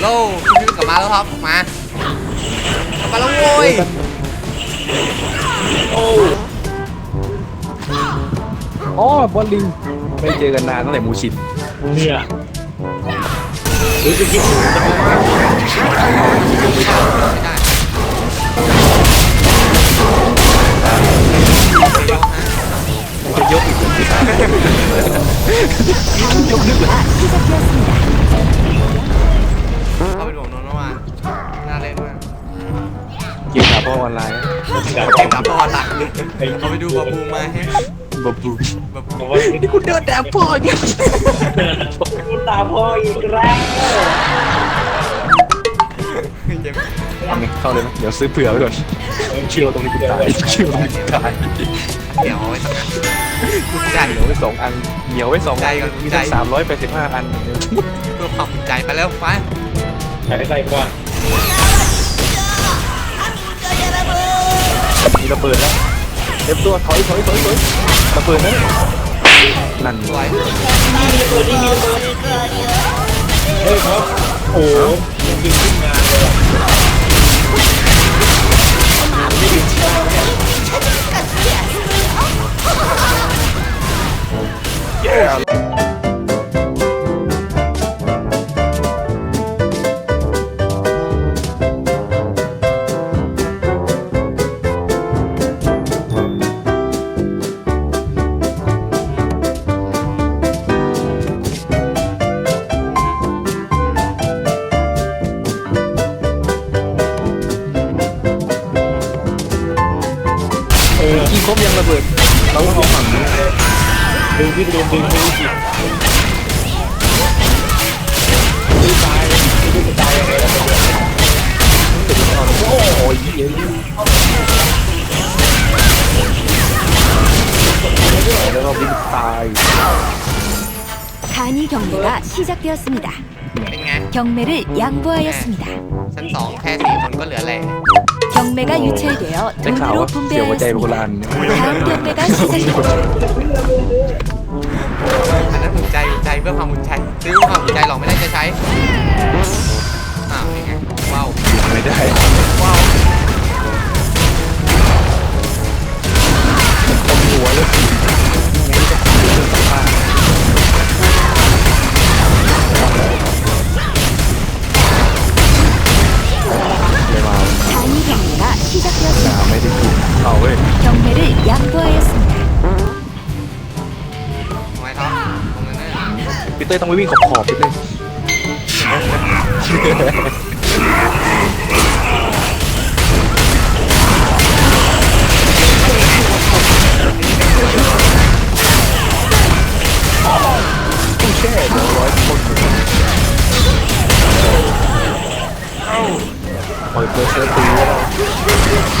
โลพี่กลับมาแล้วครับ มา กลับมาแล้วโว้ยอ๋อบอลลิงไม่เจอกันนานตั้งแต่หมูชินเนี่ยหรือจะคิดถึงจะไม่มาไม่ได้ นี่คุณเดินแดบพ่อเนี่ยกูตามพ่ออีกแล้วเจ็บเข้าเลยนะเดี๋ยวซื้อเผื่อไว้ก่อนเชื่อตรงนี้กูตายเชื่อตรงนี้กูตายเดี๋ยวเอาไว้สักอันกูใจเหนียวไว้สองอันเหนียวไว้สองใจก่อนมีใจทั้งสามร้อยแปดสิบห้าอันเพื่อความภูมิใจไปแล้วไปใช้ใส่ก่อน มีระเบิดแล้วเต็มตัวถอยถอยถอยถอยระเบิดนะ นั่นสวยเฮ้ยครับโอ้ยิงยิงขึ้นงานเลยไม่หยุดได้เออยิ ครบยังระเบิดเราก็เอาฝั่งนี้ดึงที่โดนดึงไม่ได้จิตไม่ตายดึงตายยังไงแล้วโอ้ยเหี้ยแล้วก็วิ่งตาย 단위 경매가 시작되었습니다. เป็นไง 경매를 양보하였습니다. ชั้นสองแค่สี่คนก็เหลือแหละ 경매가 유찰되어 ได้ข่าว 돈으로 ว่าเสียวหัวใจเป็นคนละอัน 분배하였습니다. 다음 경매가 시작됩니다. อันนั้นภูมิใจภูมิใจเพื่อความภูมิใจซื้อเพื่อความภูมิใจหรอกไม่ได้จะใช้อ้าวเป็นไงว้าว พี่เต้ยต้องไปวิ่งขอบขอบพี่เต้ยต้องแช่เดี๋ยวร้อยคนปล่อยเปิดเซิร์ตีแล้ว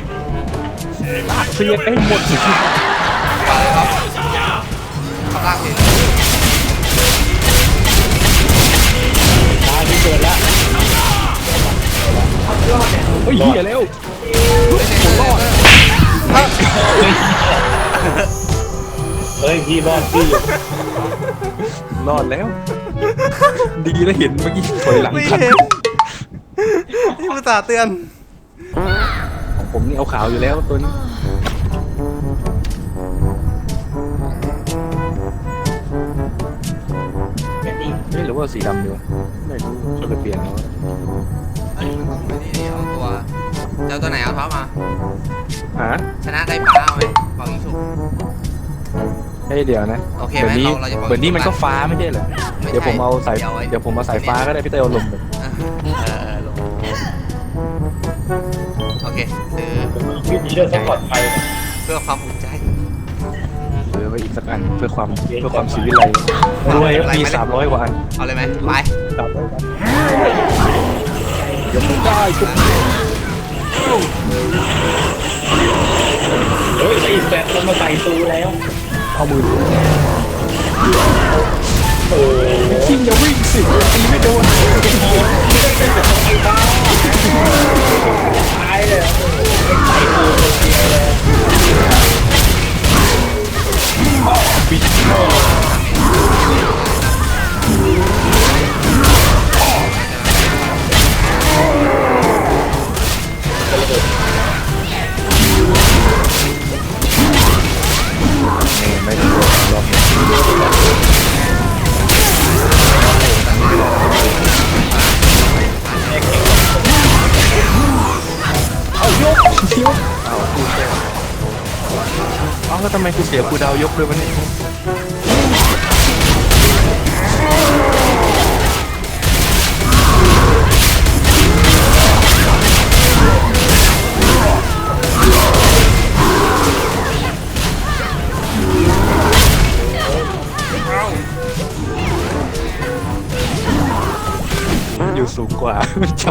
เคลียร์ให้หมดมาเลยครับข้างล่างสิตายที่เกิดแล้วเฮ้ยเฮียแล้วเฮ้ยพี่รอดพี่รอดแล้ว ดีแล้วเห็นเมื่อกี้ถอยหลังไม่ทันเห็นที่ภาษาห์เตือน ผมนี่เอาขาวอยู่แล้วตัวนี้ไม่หรือว่าสีดำดีวะไม่รู้จะไปเปลี่ยนแล้วเอ้ยมันต้องไปนี่เอาตัว เจ้าตัวไหนเอาท็อปมาฮะชนะได้ฟ้าเอาไหมบอกอีกสุกเฮ้ยเดี๋ยวนะโอเคเดี๋ยวนี้ไหมเราเราจะบอกเดี๋ยวนี้มันก็ฟ้าไม่ใช่เหรอไม่ใช่เดี๋ยวผมเอาสายเดี๋ยวไว้เดี๋ยวผมเอาสายฟ้าก็ได้พี่เต้ยเอาลงเลยเออเออลงโอ เคซื้อพี่มีเรื่องซัพพอร์ตไฟซื้อพื่อความอุ่นใจเหลือไว้อีกสักอันเพื่อความเพื่อความชีวิตไรด้วยมีสามร้อยกว่าอันเอาเลยไหมไปครับยังไม่ได้ทุกเฮ้ยไอ้แฟตมันมาใส่ตูแล้วเอามือโอ้ชิงอย่าวิ่งสิตีไม่โดนตา แล้วทำไมกูเสียกูดาวยกด้วยวะเนี่ยอยู่สูงกว่าจั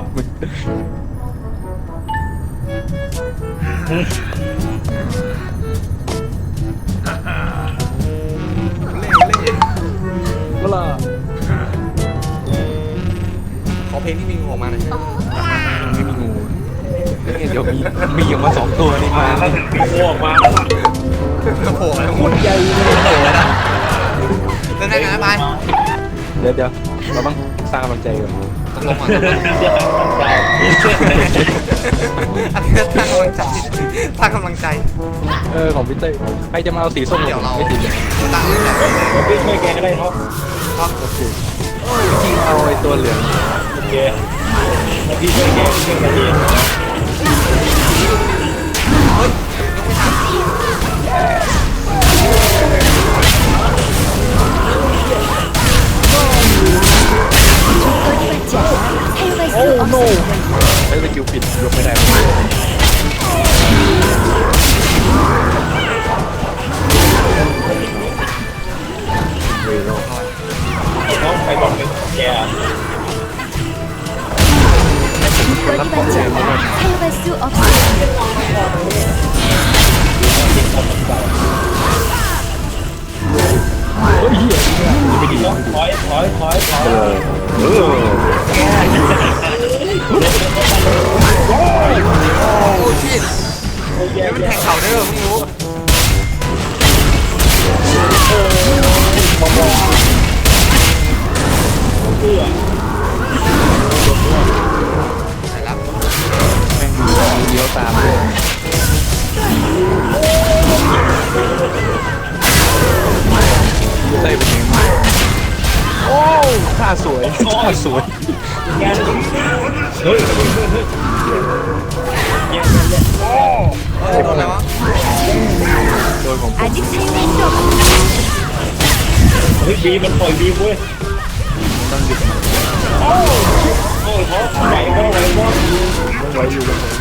มีออกมาสองตัวนี่มาถ้าถึงปีโออกมาแล้โผล่มาหมดใหญ่เลยโผล่แล้วนะเล่นได้ไงไปเดี๋ยวเดี๋ยวเราต้องสร้างกำลังใจก่อนตกลงก่อนตกลงเดี๋ยวตั้งใจอันนี้สร้างกำลังใจสร้างกำลังใจ เออของพี่เต้ใครจะมาเอาสีส้มเดี๋ยวเราไม่ติดเลยสร้งกำลังใจผมพี่ช่วยแกก็ได้ครับครับโอเคจริงเอาไอ้ตัวเหลืองโอเคพี่ช่วยแกพี่ช่วยแกดี ไปบอกเลยแย่ 조건이 맞지 않아 사용할 수 없습니다. เลี้ยวตามด้วยได้เป็นยังไงโอ้ท่าสวยท่าสวยเฮ้ยเจ็บหนักโดนของผมเฮ้ยบีมันปล่อยบีเว้ยต้องหยุดโอ้โหเขาไหนก็ไหนก็ไหวอยู่กันเลย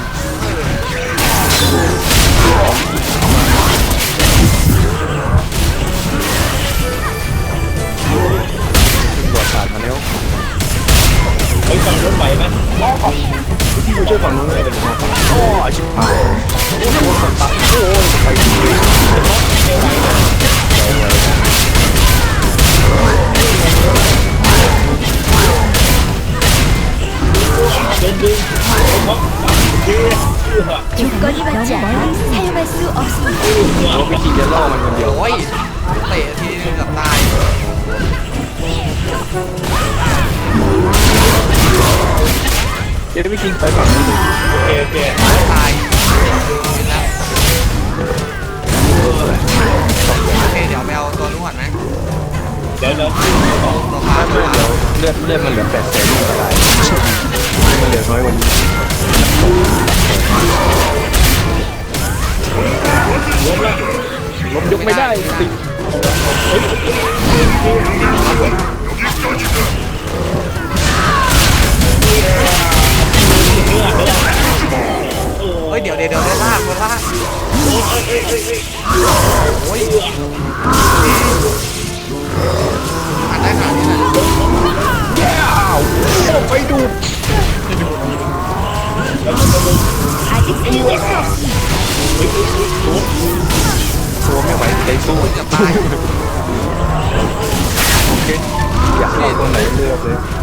조건이 맞지 않아 사용할 수 없습니다. ว่าวิธีจะล่อมันคนเดียว โอ้ยเตะทีนึงเกับตาย เดี๋ยวไม่กินไปฝั่งนู้นเลย โอเคโอเค ตายกินแล้วโอเคเดี๋ยวไปเอาตัวนู้นก่อนไหม เดี๋ยวเดี๋ยว ตัวฟ้าตัวฟ้า เลือดเลือดมันเหลือแปดแสนอันตราย มันเหลือน้อยกว่านี้ล้มแล้วลบยกไม่ได้ติด 오케이. 야, 이건 나 힘들어야 돼.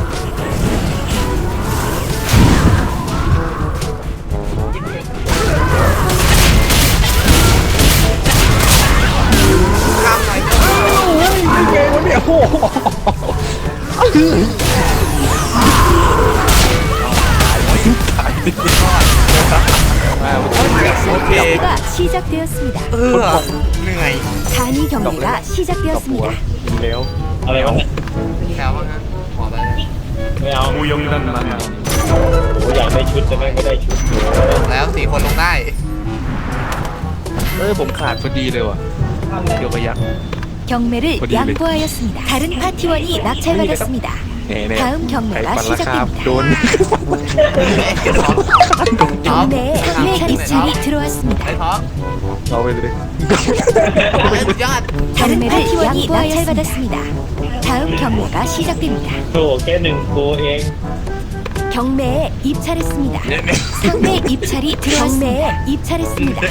오케이. 시작되었습니다. อเหนื่อย 단위 경기가 시작되었습니다. เร็ว อะไรวะ แถวว่างั้นขอไปเลย ไม่เอา มูยงดันมัน โอ้อยากได้ชุดแต่แม่งไม่ได้ชุด แล้วสี่คนลงได้ เออผมขาดพอดีเลยว่ะเดี๋ยวไปยัก 경매를 어디 왜- 양보하였습니다. 다른 파티원이 낙찰받았습니다. แน่แน่ 다음 ใคร 경매가 ปันราคา 시작됩니다. โดน ท็อป 경매에 판매 입찰이 들어왔습니다. ไอ้ท็อป เอาไปเลย เฮ้ยสุดยอด 다른 파티원이 낙찰받았습니다. 다음 경매가 시작됩니다. โถแค่หนึ่งตัวเอง 경매에 입찰했습니다. 상대 입찰이 들어왔습니다. 경매에 입찰했습니다.